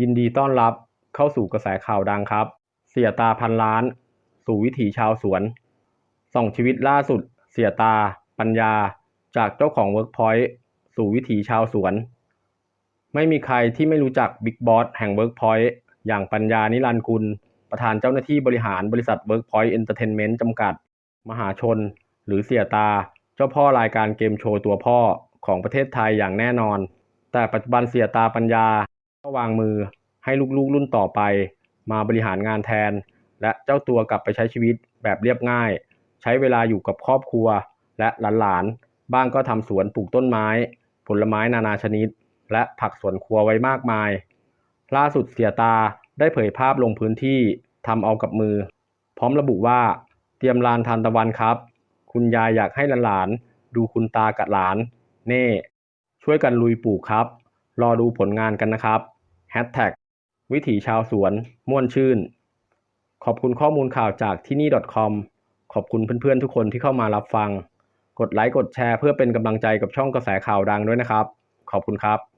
ยินดีต้อนรับเข้าสู่กระแสข่าวดังครับ เสียตาพันล้าน สู่วิถีชาวสวนส่องชีวิตล่าสุด เสียตา ปัญญา จากเจ้าของเวิร์กพอยต์สู่วิถีชาวสวน ไม่มีใครที่ไม่รู้จักบิ๊กบอสแห่งเวิร์กพอยต์อย่างปัญญานิรันดร์กุล ประธานเจ้าหน้าที่บริหารบริษัทเวิร์กพอยต์เอนเตอร์เทนเมนต์จำกัด มหาชน หรือเสียตา เจ้าพ่อรายการเกมโชว์ตัวพ่อของประเทศไทยอย่างแน่นอน แต่ปัจจุบันเสียตาปัญญา ก็วางมือให้ลูกๆรุ่นต่อไป มาบริหารงานแทน และเจ้าตัวกลับไปใช้ชีวิตแบบเรียบง่าย ใช้เวลาอยู่กับครอบครัว และหลานๆ บ้างก็ทำสวนปลูกต้นไม้ ผลไม้นานาชนิด และผักสวนครัวไว้มากมาย ล่าสุดเสียตาได้เผยภาพลงพื้นที่ทำเอากับมือ พร้อมระบุว่า เตรียมลานทานตะวันครับ คุณยายอยากให้หลานๆดูคุณตากับหลาน เน่ ช่วยกันลุยปลูกครับ รอดูผลงานกันนะครับ แฮชแท็กวิถีชาวสวน ม่วนชื่น ขอบคุณข้อมูลข่าวจากที่นี่ .com ขอบคุณเพื่อนๆทุกคนที่เข้ามารับฟัง กดไลค์กดแชร์เพื่อเป็นกำลังใจกับช่องกระแสข่าวดังด้วยนะครับ ขอบคุณครับ